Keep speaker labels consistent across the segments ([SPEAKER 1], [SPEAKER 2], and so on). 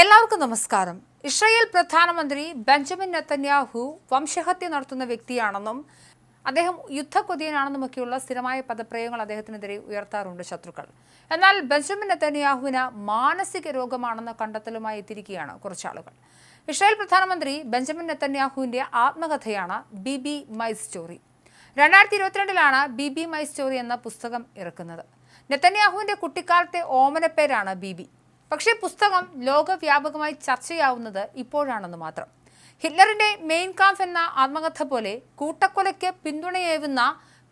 [SPEAKER 1] എല്ലാവർക്കും നമസ്കാരം. ഇസ്രായേൽ പ്രധാനമന്ത്രി ബെഞ്ചമിൻ നെത്തന്യാഹു വംശഹത്യ നടത്തുന്ന വ്യക്തിയാണെന്നും അദ്ദേഹം യുദ്ധക്കൊതിയനാണെന്നുമൊക്കെയുള്ള സ്ഥിരമായ പദപ്രയോഗങ്ങൾ അദ്ദേഹത്തിനെതിരെ ഉയർത്താറുണ്ട് ശത്രുക്കൾ. എന്നാൽ ബെഞ്ചമിൻ നെത്തന്യാഹുവിന് മാനസിക രോഗമാണെന്ന കണ്ടെത്തലുമായി എത്തിയിരിക്കുകയാണ് കുറച്ചാളുകൾ. ഇസ്രായേൽ പ്രധാനമന്ത്രി ബെഞ്ചമിൻ നെത്തന്യാഹുവിന്റെ ആത്മകഥയാണ് ബി ബി മൈ സ്റ്റോറി. രണ്ടായിരത്തി ഇരുപത്തിരണ്ടിലാണ് ബി ബി മൈ സ്റ്റോറി എന്ന പുസ്തകം ഇറക്കുന്നത്. നെത്തന്യാഹുവിന്റെ കുട്ടിക്കാലത്തെ ഓമനപ്പേരാണ് ബി ബി. പക്ഷേ പുസ്തകം ലോകവ്യാപകമായി ചർച്ചയാവുന്നത് ഇപ്പോഴാണെന്ന് മാത്രം. ഹിറ്റ്ലറിന്റെ മെയിൻ കാംഫ് എന്ന ആത്മകഥ പോലെ കൂട്ടക്കൊലയ്ക്ക് പിന്തുണയേവുന്ന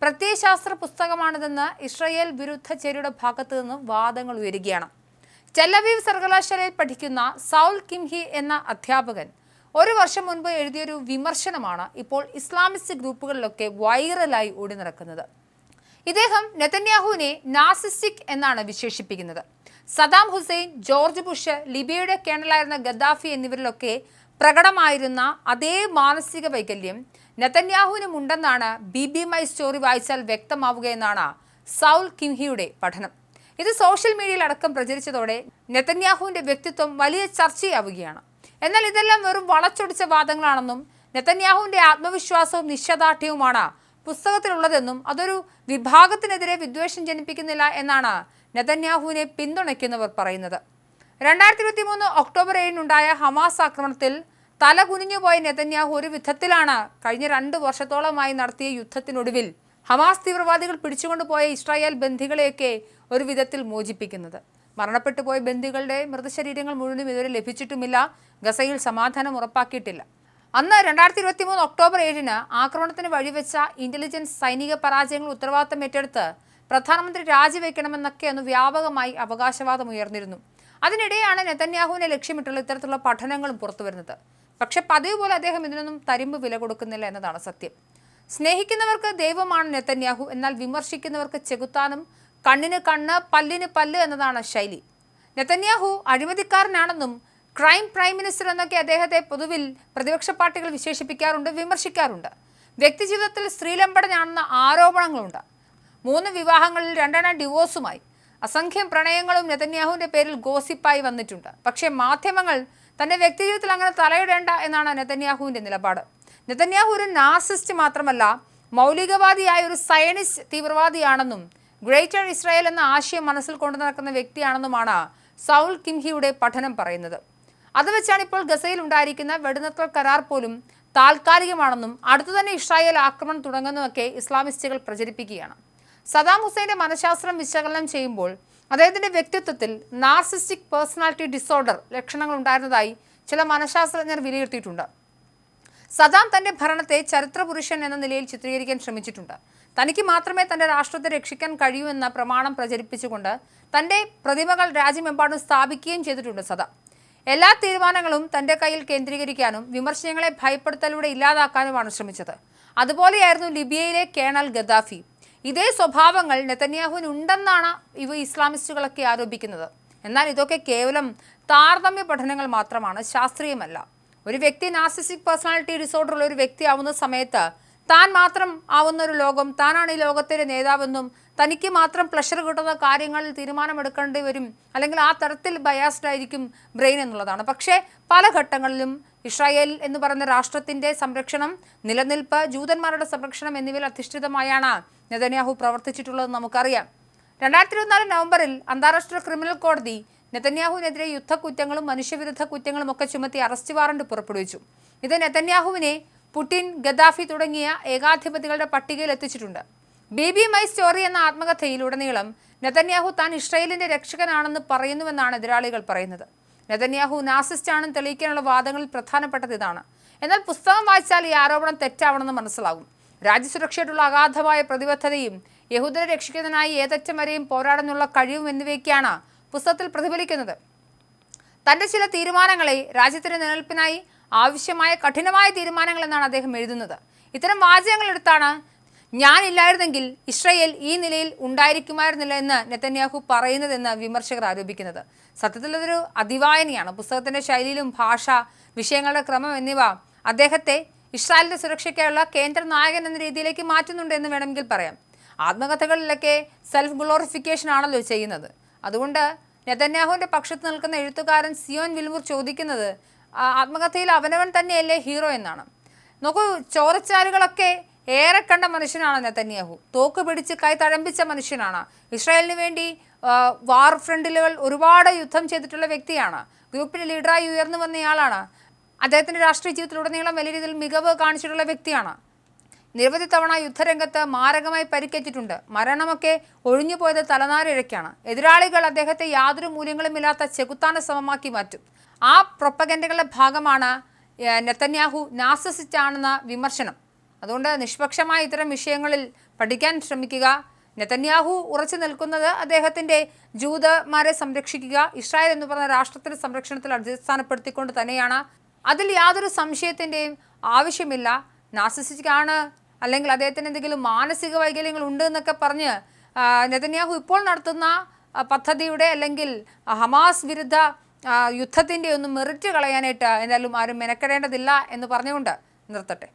[SPEAKER 1] പ്രത്യയശാസ്ത്ര പുസ്തകമാണിതെന്ന് ഇസ്രയേൽ വിരുദ്ധ ചേരിയുടെ ഭാഗത്തു നിന്ന് വാദങ്ങൾ ഉയരുകയാണ്. ചെല്ലവീവ് സർവകലാശാലയിൽ പഠിക്കുന്ന സൗൽ കിംഹി എന്ന അധ്യാപകൻ ഒരു വർഷം മുൻപ് എഴുതിയൊരു വിമർശനമാണ് ഇപ്പോൾ ഇസ്ലാമിസ്റ്റ് ഗ്രൂപ്പുകളിലൊക്കെ വൈറലായി ഓടി നടക്കുന്നത്. ഇദ്ദേഹം നെതന്യാഹുവിനെ നാസിസ്റ്റിക് എന്നാണ് വിശേഷിപ്പിക്കുന്നത്. സദാം ഹുസൈൻ ജോർജ് ബുഷ് ലിബിയയുടെ കേണലായിരുന്ന ഗദ്ദാഫി എന്നിവരിലൊക്കെ പ്രകടമായിരുന്ന അതേ മാനസിക വൈകല്യം നെതന്യാഹുവിനും ഉണ്ടെന്നാണ് ബി ബി മൈ സ്റ്റോറി വായിച്ചാൽ വ്യക്തമാവുകയെന്നാണ് സൗൽ കിംഹിയുടെ പഠനം. ഇത് സോഷ്യൽ മീഡിയയിൽ അടക്കം പ്രചരിച്ചതോടെ നെതന്യാഹുവിന്റെ വ്യക്തിത്വം വലിയ ചർച്ചയാവുകയാണ്. എന്നാൽ ഇതെല്ലാം വെറും വളച്ചൊടിച്ച വാദങ്ങളാണെന്നും നെതന്യാഹുവിന്റെ ആത്മവിശ്വാസവും നിശ്ചദാർഢ്യവുമാണ് പുസ്തകത്തിലുള്ളതെന്നും അതൊരു വിഭാഗത്തിനെതിരെ വിദ്വേഷം ജനിപ്പിക്കുന്നില്ല എന്നാണ് നെതന്യാഹുവിനെ പിന്തുണയ്ക്കുന്നവർ പറയുന്നത്. രണ്ടായിരത്തി ഇരുപത്തി മൂന്ന് ഒക്ടോബർ ഏഴിനുണ്ടായ ഹമാസ് ആക്രമണത്തിൽ തല കുനിഞ്ഞുപോയ നെതന്യാഹു ഒരു വിധത്തിലാണ് കഴിഞ്ഞ രണ്ട് വർഷത്തോളമായി നടത്തിയ യുദ്ധത്തിനൊടുവിൽ ഹമാസ് തീവ്രവാദികൾ പിടിച്ചുകൊണ്ടുപോയ ഇസ്രായേൽ ബന്ധികളെയൊക്കെ ഒരു വിധത്തിൽ മോചിപ്പിക്കുന്നത്. മരണപ്പെട്ടു പോയ ബന്ദികളുടെ മൃതശരീരങ്ങൾ മുഴുവനും ഇതുവരെ ലഭിച്ചിട്ടുമില്ല. ഗസയിൽ സമാധാനം ഉറപ്പാക്കിയിട്ടില്ല. അന്ന് രണ്ടായിരത്തി ഇരുപത്തി മൂന്ന് ഒക്ടോബർ ഏഴിന് ആക്രമണത്തിന് വഴിവെച്ച ഇന്റലിജൻസ് സൈനിക പരാജയങ്ങൾ ഉത്തരവാദിത്തം ഏറ്റെടുത്ത് പ്രധാനമന്ത്രി രാജിവെക്കണമെന്നൊക്കെ അന്ന് വ്യാപകമായി അവകാശവാദം ഉയർന്നിരുന്നു. അതിനിടെയാണ് നെതന്യാഹുവിനെ ലക്ഷ്യമിട്ടുള്ള ഇത്തരത്തിലുള്ള പഠനങ്ങളും പുറത്തുവരുന്നത് പക്ഷെ പതിവ് പോലെ അദ്ദേഹം ഇതിനൊന്നും തരിമ്പ് വില കൊടുക്കുന്നില്ല എന്നതാണ് സത്യം. സ്നേഹിക്കുന്നവർക്ക് ദൈവമാണ് നെതന്യാഹു എന്നാൽ വിമർശിക്കുന്നവർക്ക് ചെകുത്താനും കണ്ണിന് കണ്ണ് പല്ലിന് പല്ല് എന്നതാണ് ശൈലി. നെതന്യാഹു അഴിമതിക്കാരനാണെന്നും ക്രൈം പ്രൈം മിനിസ്റ്റർ എന്നൊക്കെ അദ്ദേഹത്തെ പൊതുവിൽ പ്രതിപക്ഷ പാർട്ടികൾ വിശേഷിപ്പിക്കാറുണ്ട് വിമർശിക്കാറുണ്ട്. വ്യക്തിജീവിതത്തിൽ സ്ത്രീലംബടനാണെന്ന ആരോപണങ്ങളുണ്ട്. മൂന്ന് വിവാഹങ്ങളിൽ രണ്ടെണ്ണം ഡിവോഴ്സുമായി അസംഖ്യം പ്രണയങ്ങളും നെതന്യാഹുവിന്റെ പേരിൽ ഗോസിപ്പായി വന്നിട്ടുണ്ട്. പക്ഷേ മാധ്യമങ്ങൾ തന്റെ വ്യക്തിജീവിതത്തിൽ അങ്ങനെ തലയിടേണ്ട എന്നാണ് നെതന്യാഹുവിന്റെ നിലപാട്. നെതന്യാഹു ഒരു നാസിസ്റ്റ് മാത്രമല്ല മൗലികവാദിയായ ഒരു സയനിസ്റ്റ് തീവ്രവാദിയാണെന്നും ഗ്രേറ്റർ ഇസ്രായേൽ എന്ന ആശയം മനസ്സിൽ കൊണ്ടു നടക്കുന്ന വ്യക്തിയാണെന്നുമാണ് സൗൾ കിംഹിയുടെ പഠനം പറയുന്നത്. അത് വെച്ചാണ് ഇപ്പോൾ ഗസയിൽ ഉണ്ടായിരിക്കുന്ന വെടിനിർത്തൽ കരാർ പോലും താൽക്കാലികമാണെന്നും അടുത്തു തന്നെ ഇസ്രായേൽ ആക്രമണം തുടങ്ങുന്നതൊക്കെ ഇസ്ലാമിസ്റ്റുകൾ പ്രചരിപ്പിക്കുകയാണ്. സദാം ഹുസൈന്റെ മനഃശാസ്ത്രം വിശകലനം ചെയ്യുമ്പോൾ അദ്ദേഹത്തിന്റെ വ്യക്തിത്വത്തിൽ നാർസിസ്റ്റിക് പേഴ്സണാലിറ്റി ഡിസോർഡർ ലക്ഷണങ്ങൾ ഉണ്ടായിരുന്നതായി ചില മനഃശാസ്ത്രജ്ഞർ വിലയിരുത്തിയിട്ടുണ്ട്. സദാം തന്റെ ഭരണത്തെ ചരിത്രപുരുഷൻ എന്ന നിലയിൽ ചിത്രീകരിക്കാൻ ശ്രമിച്ചിട്ടുണ്ട്. തനിക്ക് മാത്രമേ തന്റെ രാഷ്ട്രത്തെ രക്ഷിക്കാൻ കഴിയൂ എന്ന പ്രമാണം പ്രചരിപ്പിച്ചുകൊണ്ട് തന്റെ പ്രതിമകൾ രാജ്യമെമ്പാടും സ്ഥാപിക്കുകയും ചെയ്തിട്ടുണ്ട് സദാം. എല്ലാ തീരുമാനങ്ങളും തന്റെ കയ്യിൽ കേന്ദ്രീകരിക്കാനും വിമർശനങ്ങളെ ഭയപ്പെടുത്തലൂടെ ഇല്ലാതാക്കാനുമാണ് ശ്രമിച്ചത്. അതുപോലെയായിരുന്നു ലിബിയയിലെ കേണൽ ഗദ്ദാഫി ഇതേ സ്വഭാവങ്ങൾ നെതന്യാഹുവിന് ഉണ്ടെന്നാണ് ഇവ ഇസ്ലാമിസ്റ്റുകളൊക്കെ ആരോപിക്കുന്നത്. എന്നാൽ ഇതൊക്കെ കേവലം താരതമ്യ പഠനങ്ങൾ മാത്രമാണ് ശാസ്ത്രീയമല്ല. ഒരു വ്യക്തി നാർസിസ്റ്റിക് പേഴ്സണാലിറ്റി ഡിസോർഡർ ഉള്ള ഒരു വ്യക്തി ആവുന്ന സമയത്ത് താൻ മാത്രം ആവുന്ന ഒരു ലോകം താനാണ് ഈ ലോകത്തിലെ നേതാവെന്നും തനിക്ക് മാത്രം പ്ലഷർ കിട്ടുന്ന കാര്യങ്ങളിൽ തീരുമാനമെടുക്കേണ്ടി വരും അല്ലെങ്കിൽ ആ തരത്തിൽ ബയാസ്ഡ് ആയിരിക്കും ബ്രെയിൻ എന്നുള്ളതാണ്. പക്ഷേ പല ഘട്ടങ്ങളിലും ഇസ്രായേൽ എന്ന് പറയുന്ന രാഷ്ട്രത്തിന്റെ സംരക്ഷണം നിലനിൽപ്പ് ജൂതന്മാരുടെ സംരക്ഷണം എന്നിവയിൽ അധിഷ്ഠിതമായാണ് നെതന്യാഹു പ്രവർത്തിച്ചിട്ടുള്ളത് നമുക്കറിയാം. രണ്ടായിരത്തി ഇരുപത്തിനാല് നവംബറിൽ അന്താരാഷ്ട്ര ക്രിമിനൽ കോടതി നെതന്യാഹുവിനെതിരെ യുദ്ധക്കുറ്റങ്ങളും മനുഷ്യവിരുദ്ധ കുറ്റങ്ങളും ഒക്കെ ചുമത്തി അറസ്റ്റ് വാറണ്ട് പുറപ്പെടുവിച്ചു. ഇത് നെതന്യാഹുവിനെ പുടിൻ ഗദ്ദാഫി തുടങ്ങിയ ഏകാധിപതികളുടെ പട്ടികയിൽ എത്തിച്ചിട്ടുണ്ട്. ബി ബി മൈ സ്റ്റോറി എന്ന ആത്മകഥയിലുടനീളം നെതന്യാഹു താൻ ഇസ്രയേലിന്റെ രക്ഷകനാണെന്ന് പറയുന്നുവെന്നാണ് എതിരാളികൾ പറയുന്നത്. നെതന്യാഹു നാസിസ്റ്റ് ആണെന്ന് തെളിയിക്കാനുള്ള വാദങ്ങളിൽ പ്രധാനപ്പെട്ടത് ഇതാണ്. എന്നാൽ പുസ്തകം വായിച്ചാൽ ഈ ആരോപണം തെറ്റാവണമെന്ന് മനസ്സിലാകും. രാജ്യസുരക്ഷയോടുള്ള അഗാധമായ പ്രതിബദ്ധതയും യഹൂദരെ രക്ഷിക്കുന്നതിനായി ഏതറ്റം വരെയും പോരാടാനുള്ള കഴിവും എന്നിവയൊക്കെയാണ് പുസ്തകത്തിൽ പ്രതിഫലിക്കുന്നത്. തന്റെ ചില തീരുമാനങ്ങളെ രാജ്യത്തിന്റെ നിലനിൽപ്പിനായി ആവശ്യമായ കഠിനമായ തീരുമാനങ്ങൾ എന്നാണ് അദ്ദേഹം എഴുതുന്നത്. ഇത്തരം വാചകങ്ങളെടുത്താണ് ഞാനില്ലായിരുന്നെങ്കിൽ ഇസ്രയേൽ ഈ നിലയിൽ ഉണ്ടായിരിക്കുമായിരുന്നില്ല എന്ന് നെത്തന്യാഹു പറയുന്നതെന്ന് വിമർശകർ ആരോപിക്കുന്നത്. സത്യത്തിൽ അതൊരു അതിവായനയാണ്. പുസ്തകത്തിന്റെ ശൈലിയിലും ഭാഷ വിഷയങ്ങളുടെ ക്രമം എന്നിവ അദ്ദേഹത്തെ ഇസ്രായേലിന്റെ സുരക്ഷയ്ക്കായുള്ള കേന്ദ്ര നായകൻ എന്ന രീതിയിലേക്ക് മാറ്റുന്നുണ്ട് എന്ന് വേണമെങ്കിൽ പറയാം. ആത്മകഥകളിലൊക്കെ സെൽഫ് ഗ്ലോറിഫിക്കേഷൻ ആണല്ലോ ചെയ്യുന്നത്. അതുകൊണ്ട് നെതന്യാഹുവിന്റെ പക്ഷത്ത് നിൽക്കുന്ന എഴുത്തുകാരൻ സിയോൻ വിൽമുർ ചോദിക്കുന്നത് ആത്മകഥയിൽ അവനവൻ തന്നെയല്ലേ ഹീറോ എന്നാണ്. നോക്കൂ ചോരച്ചാലുകളൊക്കെ ഏറെ കണ്ട മനുഷ്യനാണ് നെതന്യാഹു. തോക്ക് പിടിച്ച് കൈ തഴമ്പിച്ച മനുഷ്യനാണ്. ഇസ്രായേലിന് വേണ്ടി വാർ ഫ്രണ്ടിലുകൾ ഒരുപാട് യുദ്ധം ചെയ്തിട്ടുള്ള വ്യക്തിയാണ്. ഗ്രൂപ്പിലെ ലീഡറായി ഉയർന്നു വന്നയാളാണ് അദ്ദേഹത്തിന്റെ രാഷ്ട്രീയ ജീവിതത്തിലുടനീളം വലിയ രീതിയിൽ മികവ് കാണിച്ചിട്ടുള്ള വ്യക്തിയാണ്. നിരവധി തവണ യുദ്ധരംഗത്ത് മാരകമായി പരിക്കേറ്റിട്ടുണ്ട്. മരണമൊക്കെ ഒഴിഞ്ഞുപോയത് തലനാരിഴയ്ക്കാണ്. എതിരാളികൾ അദ്ദേഹത്തെ യാതൊരു മൂല്യങ്ങളുമില്ലാത്ത ചെകുത്താന സമമാക്കി മാറ്റും. ആ പ്രൊപ്പഗൻഡകളുടെ ഭാഗമാണ് നെത്തന്യാഹു നാസസിസ്റ്റ് വിമർശനം. അതുകൊണ്ട് നിഷ്പക്ഷമായ ഇത്തരം വിഷയങ്ങളിൽ പഠിക്കാൻ ശ്രമിക്കുക. നെതന്യാഹു ഉറച്ചു നിൽക്കുന്നത് അദ്ദേഹത്തിന്റെ ജൂതന്മാരെ സംരക്ഷിക്കുക ഇസ്രായേൽ എന്ന് പറഞ്ഞ രാഷ്ട്രത്തിന്റെ സംരക്ഷണത്തിൽ അടിസ്ഥാനപ്പെടുത്തിക്കൊണ്ട് തന്നെയാണ്. അതിൽ യാതൊരു സംശയത്തിന്റെയും ആവശ്യമില്ല. നാസിസിക്കാണ് അല്ലെങ്കിൽ അദ്ദേഹത്തിന് എന്തെങ്കിലും മാനസിക വൈകല്യങ്ങൾ ഉണ്ട് എന്നൊക്കെ പറഞ്ഞ് നെതന്യാഹു ഇപ്പോൾ നടത്തുന്ന പദ്ധതിയുടെ അല്ലെങ്കിൽ ഹമാസ് വിരുദ്ധ യുദ്ധത്തിന്റെ ഒന്നും മെറിറ്റ് കളയാനായിട്ട് എന്തായാലും ആരും മെനക്കെടേണ്ടതില്ല എന്ന് പറഞ്ഞുകൊണ്ട് നിർത്തട്ടെ.